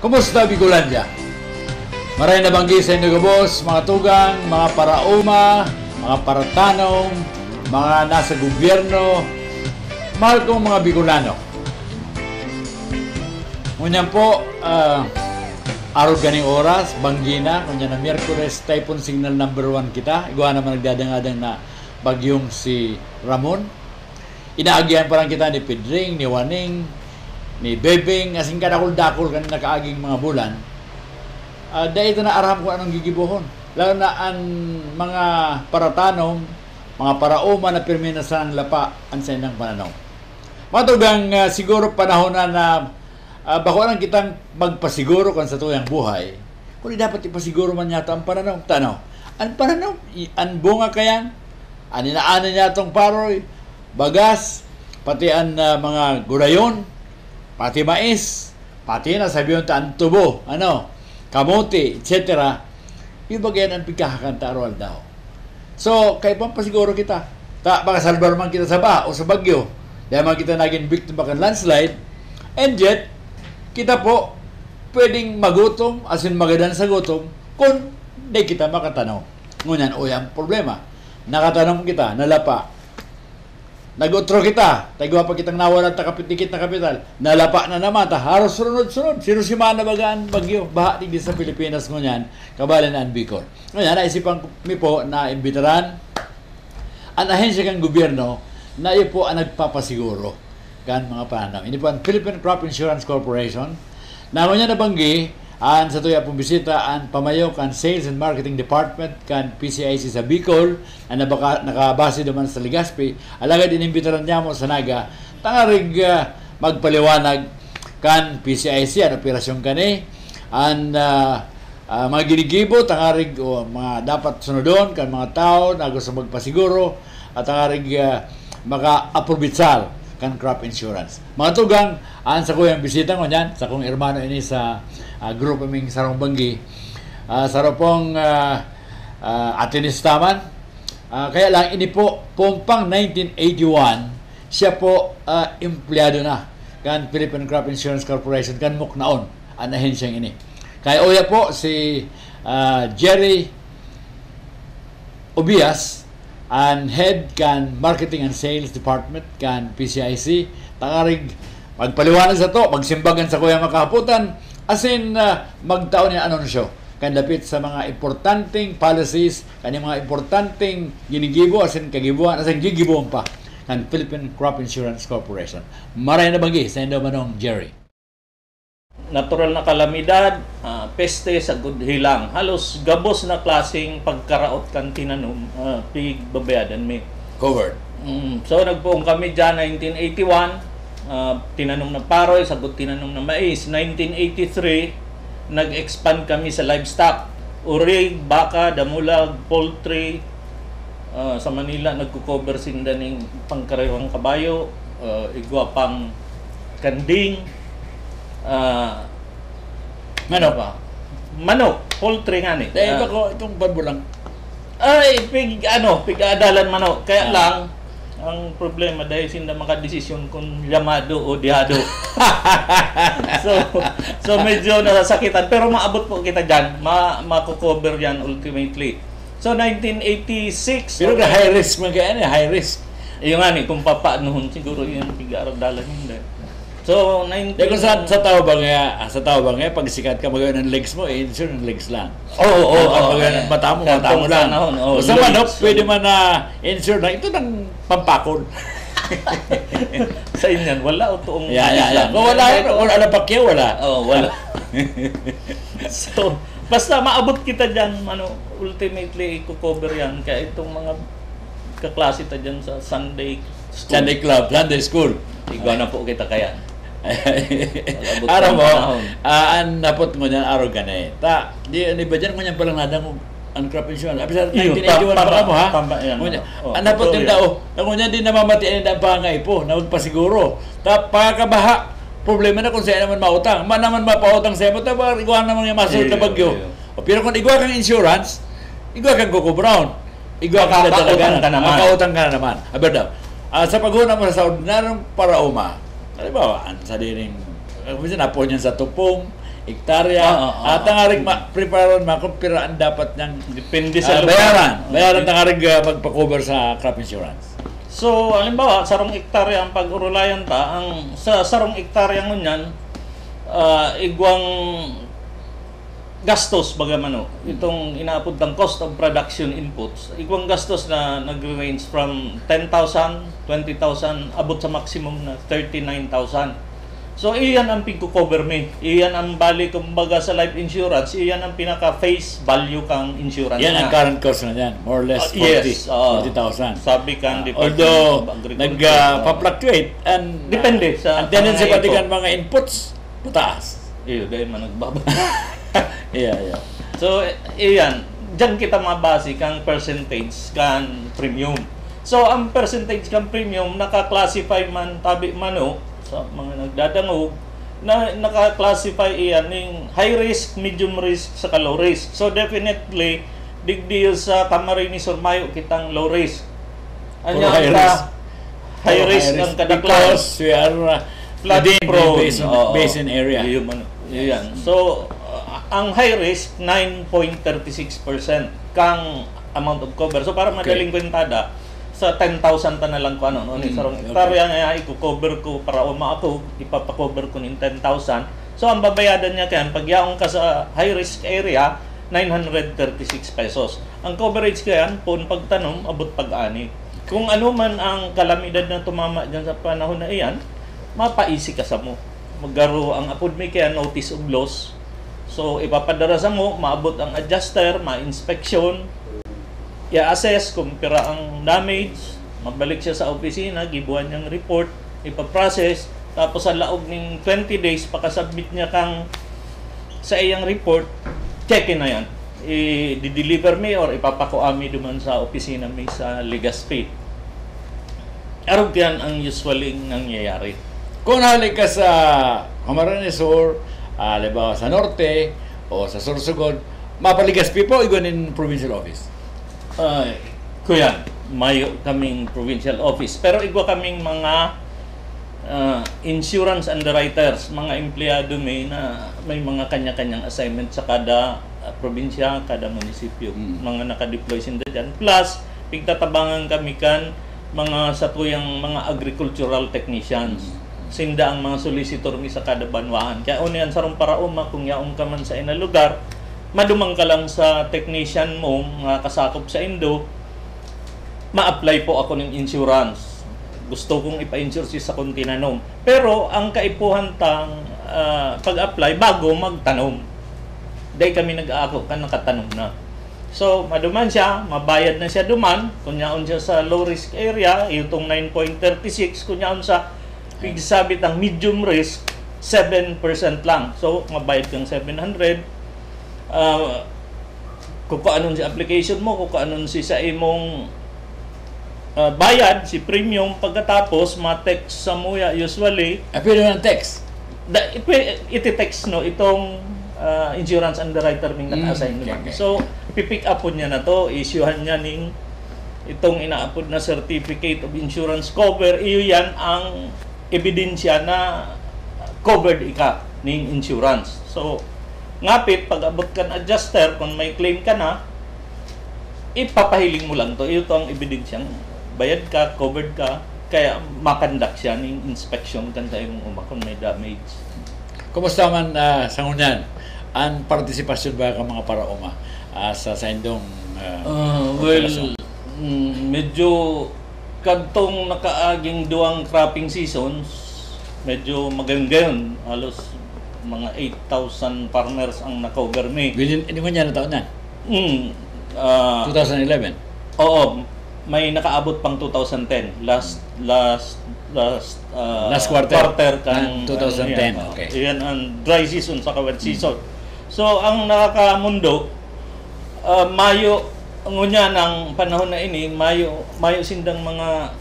Kumusta Bigolandia? Maray na banggi sa inyo boss, mga tugang, mga parauma, mga paratanong, mga nasa gobyerno, mahal kong mga Bicolano. Ngunyan po, ah, araw ganing oras, banggi na, ngunyan na Miyerkules, typhoon signal number one kita. Igawa naman nagdadangadang na bagyong si Ramon. Inaagyan pa lang kita ni Pedring, ni Waning, ni Bebing, asing kadakol-dakol kan nakaaging mga bulan. Uh, dahil ito na aram ko anong gigibuhon. Lalo na ang mga paratanong, mga parauma na pirmi na sa lapa ang sa inang pananaw. Matugang uh, siguro panahon na na uh, bako lang kitang magpasiguro kan sa tuyang buhay. Kung dapat ipasiguro man yata ang pananaw. Tanaw, ang pananaw, ang bunga kayan, ang inaanan niya itong paroy, bagas, pati ang uh, mga gulayon, pati mais, pati na sabi yung tubo, ano, kamote, etc. Bagay ang pagkakakanta aral daw. So, kay pang pasiguro kita. Ta, baka salbar man kita sa ba o sa bagyo. Dahil man kita naging biktima kan landslide. And yet, kita po pwedeng magutom, as in magadan sa gutom, kung di kita makatanaw. Ngunyan, o yan, problema. Nakatanong kita, nalapa, Nagutro kita, tagwa pa kitang nawalan ta kapit dikit na kapital. Nalapa na naman ta haros sunod-sunod. Sino si mana bagaan bagyo baha di sa Pilipinas ngunyan kabalan ang Bicol. Ngayon naisipan mi po na imbitaran ang ahensya kang gobyerno na iyo po ang nagpapasiguro kan mga pananaw. Ini po ang Philippine Crop Insurance Corporation na ngunyan nabanggi an sa tuya pong bisita ang pamayo kan Sales and Marketing Department kan PCIC sa Bicol na nabaka, nakabase naman sa Legazpi. Alagad inimbitaran niya mo sa Naga. Tangarig uh, magpaliwanag kan PCIC ang operasyon kani ang uh, uh, mga ginigibo tangarig o mga dapat sunodon kan mga tao na gusto magpasiguro. At tangarig uh, maka-aprobitsal kan crop insurance. Mga tugang, aan sa kuyang bisita ko niyan, sa kong hermano ini sa uh, grupo ming Sarong Banggi. Uh, sa pong uh, uh, atinistaman. Uh, kaya lang, ini po, pumpang 1981, siya po uh, empleyado na kan Philippine Crop Insurance Corporation, kan Muknaon, ang ahensyang ini. Kaya oya po si uh, Jerry Obias, ang head kan marketing and sales department kan PCIC tangarig magpaliwanag sa to magsimbagan sa kuya makahaputan asin uh, magtaon niya anunsyo. Kan dapit sa mga importanteng policies kan mga importanteng ginigibo asin kagibuan asin gigibuan pa kan Philippine Crop Insurance Corporation. Maray na bagi sa Indo Manong Jerry. Natural na kalamidad, ah, peste sa gudhilang. Halos gabos na klaseng pagkaraot kan tinanong, uh, pigbabayadan mi. covered Mm, so nagpuong kami dyan 1981, ah, tinanong ng paroy, sagot tinanong ng mais. 1983, nag-expand kami sa livestock. Urig, baka, damulag, poultry. Ah, sa Manila, nagko-cover sinda ng pangkarewang kabayo, ah, igwa pang kanding, ah, ano pa? Manok, poultry nga ni. dahil Ah, ako itong barbulang ay, pig, ano, pig-adalan manok. Kaya Ah. lang, ang problema dahil sinda makadesisyon kung llamado o dihado. so, so medyo nasasakitan. Pero maabot po kita dyan. Ma, mako-cover yan ultimately. So, 1986. pero na high risk man kaya ni high risk Yung nga ni, kung papaanohon siguro yung pig-aradalan hindi. So, 19... Dahil kung sa, sa tao ba nga, ah, sa tao ba nga, pag sikat ka magawa ng legs mo, eh, insure ng legs lang. Oo, oo, oo. Pag magawa ng mata mo, mata mo lang. oo, Basta legs. manok, pwede man na insure na, ito ng pampakon. sa inyan, wala o tuong... yeah, yeah, yeah. Kung wala yun, wala na pakyaw, wala. Oo, wala. so, basta maabot kita dyan, ano, ultimately, i-cover yan. Kaya itong mga kaklase ta dyan sa Sunday school. Sunday club, Sunday school. Igwa na po kita kaya. Araw mo, panahon. ah, napot mo niyan, araw ka na eh. Ta, di, ano ba dyan, kunyan palang nadang mo, ang crop insurance. Abi sa Iyo, 1981 pa- pa ka mo, ha? pa- pa- yan. Ngunya, Oh, ang napot yung yan. tao, ang kunyan din namamatian ang pangay po, na magpasiguro. Ta, pagkabaha, problema na kung saan naman mautang. Man naman mapautang sa mo, ta, iguan naman yung masunod na bagyo. O, pero kung igwa kang insurance, igwa kang Coco Brown. Igwa kang naman. Makautang ka na naman. Aber daw, ah, sa paghuna mo sa ordinaryong parauma, halimbawa, ang sa dining, kung minsan napo niyan sa tupong, hektarya. Ah, ah, ah, At ang aring ma- preparan ma kung piraan dapat niyang Depende ah, sa lugar. bayaran. Bayaran ng aring ah, magpa-cover sa crop insurance. So, halimbawa, sarong hektarya ang pag-urulayan ta, ang sa sarong hektarya ngunyan, ah igwang gastos bagamano itong inaapod ng cost of production inputs igwang gastos na nag-range from 10,000 20,000 abot sa maximum na 39,000 so iyan ang pigko-cover me iyan ang bali kumbaga sa life insurance iyan ang pinaka face value kang insurance Yan ang na. current cost na yan. More or less Ah, 40, yes, oo. 40,000. sabi kang Department Although, of Agriculture, nag-fluctuate and Depende sa ang tendency pati kan mga inputs, mataas. iyo dahil man nagbaba Yeah, yeah. So, eh, iyan. Diyan kita mabase kang percentage kan premium. So, ang percentage kang premium, naka-classify man tabi mano sa mga nagdadangog, na naka-classify iyan ng high risk, medium risk, sa low risk. So, definitely, digdiyo sa Camarines or Mayo kitang low risk. Anya high ka, risk. high risk ang kada Because we are uh, flood prone. basin, Oo. basin area. Yun, man- yun. So, ang high risk, 9.36% kang amount of cover. So, para madaling kwentada, sa 10,000 ta na lang ko ano, no? Ni Mm, sarong okay. hektarya nga i-cover ko para uma ako, ipapakover ko nin 10,000. So, ang babayadan niya kaya, pag yaong ka sa high risk area, 936 pesos. Ang coverage kaya, pun pagtanom, abot pag-ani. Kung ano man ang kalamidad na tumama dyan sa panahon na iyan, mapaisi ka sa mo. Maggaro ang apod may kaya notice of loss. So, ipapadara sa mo, maabot ang adjuster, ma-inspection, i-assess kung pira ang damage, mabalik siya sa opisina, gibuhan niyang report, ipaprocess, tapos sa laog ng 20 days, pakasubmit niya kang sa iyang report, check-in na yan. I-deliver mi or ipapakuami duman sa opisina mi sa Legazpi. Arog yan ang usually nangyayari. Kung nahalik ka sa Camarines Sur, uh, halimbawa sa Norte, o sa Sorsogon, mapaligas pipo, iguanin provincial office. Ay, kuya, mayo kaming provincial office. Pero igwa kaming mga ah, insurance underwriters, mga empleyado may na may mga kanya-kanyang assignment sa kada ah, probinsya, kada munisipyo, Mm. mga naka-deploy sinda dyan. Plus, pigtatabangan kami kan mga satuyang mga agricultural technicians. Sinda ang mga solicitor mi sa kada banwaan. Kaya unian sarong para uma kung yaong ka man sa ina lugar, madumang ka lang sa technician mo nga kasakop sa Indo, ma-apply po ako ng insurance. Gusto kong ipa-insure siya sa kontinanong. Pero ang kaipuhan tang ah, pag-apply bago magtanom. Dahil kami nag-aako ka nakatanong na. So, maduman siya, mabayad na siya duman, kunyaon siya sa low risk area, itong 9.36, kunyaon sa pigsabit ang medium risk, 7% lang. So, mabayad kang 700. Uh, kung kaanon si application mo, kung kaanon si sa imong uh, bayad, si premium, pagkatapos, ma-text sa muya usually, Ah, pwede ng text. da, iti-text no itong uh, insurance underwriter ning Mm, naka-assign okay, naman. okay. So, pipick up po niya na to, issuehan niya ning itong inaapod na certificate of insurance cover, iyo yan ang ebidensya na covered ika ning insurance. So, ngapit pag abot kan adjuster kung may claim ka na, ipapahiling mo lang to. Iyo to ang ebidensyang bayad ka, covered ka, kaya makandak siya ng inspection kan sa imong uma kung may damage. Kumusta man uh, sa ngunyan? Ang partisipasyon ba ka mga paraoma ah, sa sa indong ah, Uh, well, mm, medyo kadtong nakaaging duwang cropping seasons, medyo maganda-gayon. Halos mga 8,000 farmers ang na-cover me. Within, hindi mo niya na taon na? Mm, ah, 2011? oo, may nakaabot pang 2010. Last last last ah, Last quarter. kang ng 2010, ano yan, okay. Yan ang dry season sa wet season. So ang nakakamundo ah, Mayo ngunya ng panahon na ini, Mayo Mayo sindang mga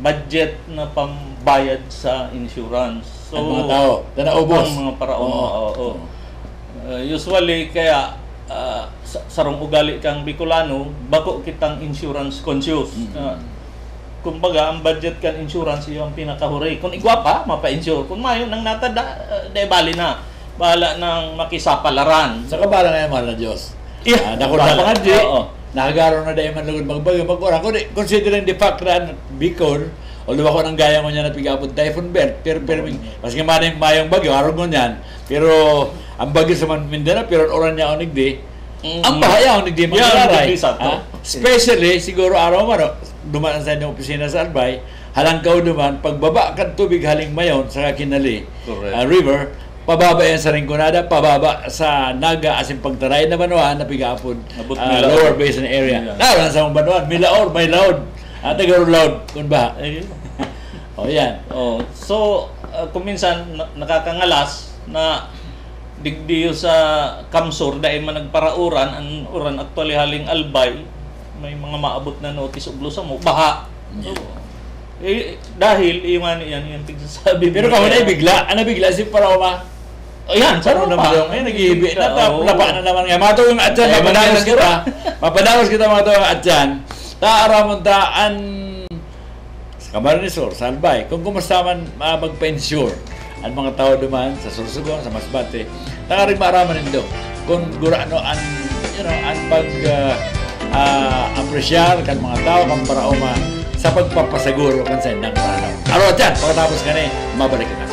budget na pambayad sa insurance. So Ang mga tao, na naubos. ang mga paraon. Oo. Oo, oo. Uh, usually kaya uh, sa- sarong ugali kang Bicolano, bako kitang insurance conscious. Mm. Uh, kumbaga, ang budget kan insurance yung pinakahuray. Kung igwa pa, mapa-insure. Kung mayo nang natada, uh, de bali na. bahala ng makisapalaran. Sa kabala ngayon, mahal na Diyos. Yeah, Ah, dako na bahala. mga di. Oo. Nakagaro na dahil man lugod magbago. Magkura. Kung considering the fact na Bicol, although ako nang gaya mo niya na pigapod typhoon belt, pero pero mas nga man yung mayong bagyo, araw mo niyan. Pero ang bagyo sa Man- Mindanao, pero oran niya onig di. Mhm. Ang bahaya onig di Yeah, maglaray. onig di, sakto. Ah, Especially, siguro araw man, no, dumaan sa inyong opisina sa Albay, halangkaw duman, pagbaba ka tubig haling mayon sa Kinali Correct. ah, River, pababa yan sa Rinconada, pababa sa Naga, as in pagtaray na Banuan, na pigapod, Abot ah, Milaor. lower basin area. Yeah. Naroon sa mga Banuan, may laor, may loud. At tagaro loud, kung ba? O yan. Oh, so uh, kung minsan na- nakakangalas na digdiyo sa Kamsur dahil man nagparauran ang uran actually haling albay may mga maabot na notice ug lusa mo baha. So, eh, dahil yung ano yan yung tigsasabi Pero kamo na bigla, ano bigla si Paroma? Oh, yan, Sa sa ano naman yung, eh, nag-iibi na, tap, Oo. napa na naman nga. Mga tuwang atyan, Ay, mapadawas mga kita. Mapadawas kita mga tuwang atyan. Taaramon taan sa Camarines Sur, sa Albay. Kung kumusta man uh, magpa-insure ang mga tao duman sa Sursugon, sa Masbate, nakaring maaraman nindo. Kung gurano an, you know, an pag uh, uh, apresyar kan mga tao, kan paraoma sa pagpapasaguro kan sa indang paranaw. Aro atyan, pagkatapos ka mabalik kita.